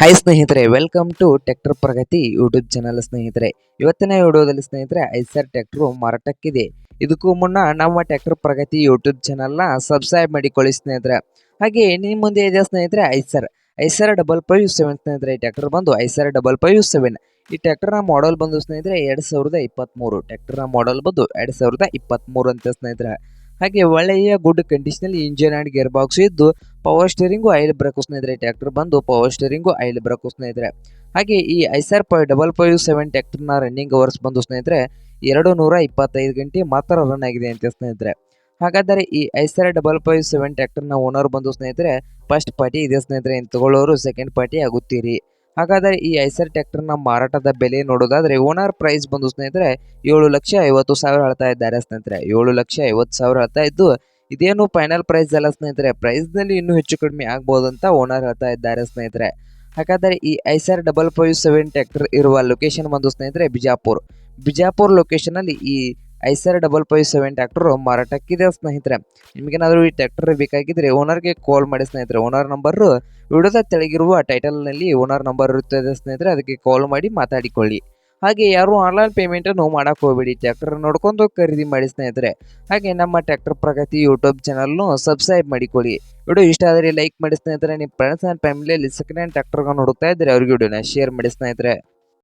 Hi ಸ್ನೇಹಿತರೆ. Welcome to tractor Pragati YouTube channel ಸ್ನೇಹಿತರೆ. ಇವತ್ತಿನ ವಿಡಿಯೋದಲ್ಲಿ, ಸ್ನೇಹಿತರೆ, ಐಸರ್ ಟ್ಯಾಕ್ಟರ್ ಮಾರಾಟಕ್ಕಿದೆ. ಇದಕ್ಕೂ ಮುನ್ನ ನಮ್ಮ ಟ್ರ್ಯಾಕ್ಟರ್ ಪ್ರಗತಿ ಯೂಟ್ಯೂಬ್ ಚಾನಲ್ನ ಸಬ್ಸ್ಕ್ರೈಬ್ ಮಾಡಿಕೊಳ್ಳಿ, ಸ್ನೇಹಿತರೆ. ಹಾಗೆ ನಿಮ್ಮ ಮುಂದೆ ಇದೆ, ಸ್ನೇಹಿತರೆ, Eicher. Eicher double five seven ಸ್ನೇಹಿತರೆ. ಈ ಟ್ರ್ಯಾಕ್ಟರ್ ಬಂದು ಐಸರ್ ಡಬಲ್ ಫೈವ್ ಸೆವೆನ್ ಈ ಟ್ರ್ಯಾಕ್ಟರ್ನ ಮಾಡಲ್ ಬಂದು, ಸ್ನೇಹಿತರೆ, ಎರಡು ಸಾವಿರದ ಇಪ್ಪತ್ತ್ಮೂರು ಟ್ರ್ಯಾಕ್ಟರ್ನ ಮಾಡಲ್ ಬಂದು ಎರಡು ಸಾವಿರದ ಇಪ್ಪತ್ತ್ಮೂರು ಅಂತ, ಸ್ನೇಹಿತರೆ. ಹಾಗೆ ಒಳ್ಳೆಯ ಗುಡ್ ಕಂಡೀಷನಲ್ಲಿ ಇಂಜಿನ್ ಆ್ಯಂಡ್ ಗೇರ್ ಬಾಕ್ಸ್ ಇದ್ದು ಪವರ್ ಸ್ಟೇರಿಂಗು ಆಯಿಲ್ ಬ್ರೇಕು ಸ್ನೇಹಿತರೆ ಟ್ಯಾಕ್ಟರ್ ಬಂದು ಪವರ್ ಸ್ಟೀರಿಂಗು ಐಲ್ ಬ್ರೇಕು ಸ್ನೇಹಿತರೆ. ಹಾಗೆ ಈ ಐಸರ್ ಪೈ ಡಬಲ್ ಫೈವ್ ಸೆವೆನ್ ಟ್ಯಾಕ್ಟರ್ನ ರನ್ನಿಂಗ್ ಅವರ್ಸ್ ಬಂದು ಸ್ನೇಹಿತರೆ, ಎರಡು ನೂರ ಇಪ್ಪತ್ತೈದು ಗಂಟೆ ಮಾತ್ರ ರನ್ ಆಗಿದೆ ಅಂತ ಸ್ನೇಹಿತರೆ. ಹಾಗಾದರೆ ಈ ಐಸರ್ ಡಬಲ್ ಫೈವ್ ಸೆವೆನ್ ಟ್ಯಾಕ್ಟರ್ನ ಓನರ್ ಬಂದು ಸ್ನೇಹಿತರೆ ಫಸ್ಟ್ ಪಾರ್ಟಿ ಇದೆ ಸ್ನೇಹಿತರೆ ಇನ್ನು ತಗೊಳ್ಳೋರು ಸೆಕೆಂಡ್ ಪಾರ್ಟಿ ಆಗುತ್ತೀರಿ. ಹಾಗಾದರೆ ಈ ಐಸರ್ ಟ್ಯಾಕ್ಟರ್ನ ಮಾರಾಟದ ಬೆಲೆ ನೋಡೋದಾದರೆ ಓನರ್ ಪ್ರೈಸ್ ಬಂದು ಸ್ನೇಹಿತರೆ, ಏಳು ಲಕ್ಷ ಐವತ್ತು ಸಾವಿರ ಹೇಳ್ತಾ ಇದ್ದಾರೆ ಸ್ನೇಹಿತರೆ. ಏಳು ಲಕ್ಷ ಐವತ್ತು ಸಾವಿರ ಹೇಳ್ತಾ ಇದ್ದು ಇದೇನು ಫೈನಲ್ ಪ್ರೈಸ್ ಅಲ್ಲ ಸ್ನೇಹಿತರೆ ಪ್ರೈಸ್ನಲ್ಲಿ ಇನ್ನೂ ಹೆಚ್ಚು ಕಡಿಮೆ ಆಗ್ಬೋದು ಅಂತ ಓನರ್ ಹೇಳ್ತಾ ಇದ್ದಾರೆ ಸ್ನೇಹಿತರೆ. ಹಾಗಾದರೆ ಈ Eicher double five seven tractor ಇರುವ ಲೊಕೇಶನ್ ಬಂದು ಸ್ನೇಹಿತರೆ ಬಿಜಾಪುರ್. ಬಿಜಾಪುರ್ ಲೊಕೇಶನಲ್ಲಿ ಈ Eicher double five seven tractor ಮಾರಾಟಕ್ಕಿದೆ ಸ್ನೇಹಿತರೆ. ನಿಮಗೇನಾದರೂ ಈ ಟ್ರ್ಯಾಕ್ಟರ್ ಬೇಕಾಗಿದ್ದರೆ ಓನರ್ಗೆ ಕಾಲ್ ಮಾಡಿ ಸ್ನೇಹಿತರೆ. ಓನರ್ ನಂಬರು ವಿಡಿಯೋದ ತೆಳಗಿರುವ ಟೈಟಲ್ನಲ್ಲಿ ಓನರ್ ನಂಬರ್ ಇರುತ್ತದೆ ಸ್ನೇಹಿತರೆ, ಅದಕ್ಕೆ ಕಾಲ್ ಮಾಡಿ ಮಾತಾಡಿಕೊಳ್ಳಿ. ಹಾಗೆ ಯಾರು ಆನ್ಲೈನ್ ಪೇಮೆಂಟನ್ನು ಮಾಡಕ್ಕೆ ಹೋಗಬೇಡಿ. ಟ್ರ್ಯಾಕ್ಟರ್ ನೋಡ್ಕೊಂಡು ಖರೀದಿ ಮಾಡಿ ಸ್ನೇಹಿತರೆ. ಹಾಗೆ ನಮ್ಮ ಟ್ರ್ಯಾಕ್ಟರ್ ಪ್ರಗತಿ ಯೂಟ್ಯೂಬ್ ಚಾನಲ್ನು ಸಬ್ಸ್ಕ್ರೈಬ್ ಮಾಡಿಕೊಳ್ಳಿ. ವಿಡಿಯೋ ಇಷ್ಟ ಆದರೆ ಲೈಕ್ ಮಾಡಿ ಸ್ನೇಹಿತರೆ. ನಿಮ್ಮ ಫ್ರೆಂಡ್ಸ್ ಆ್ಯಂಡ್ ಫ್ಯಾಮಿಲಿಯಲ್ಲಿ ಸೆಕೆಂಡ್ ಹ್ಯಾಂಡ್ ಟ್ರ್ಯಾಕ್ಟರ್ಗಳನ್ನು ನೋಡ್ತಾ ಇದ್ದರೆ ಅವ್ರಿಗೆ ವಿಡಿಯೋನ ಶೇರ್ ಮಾಡಿ ಸ್ನೇಹಿತರೆ.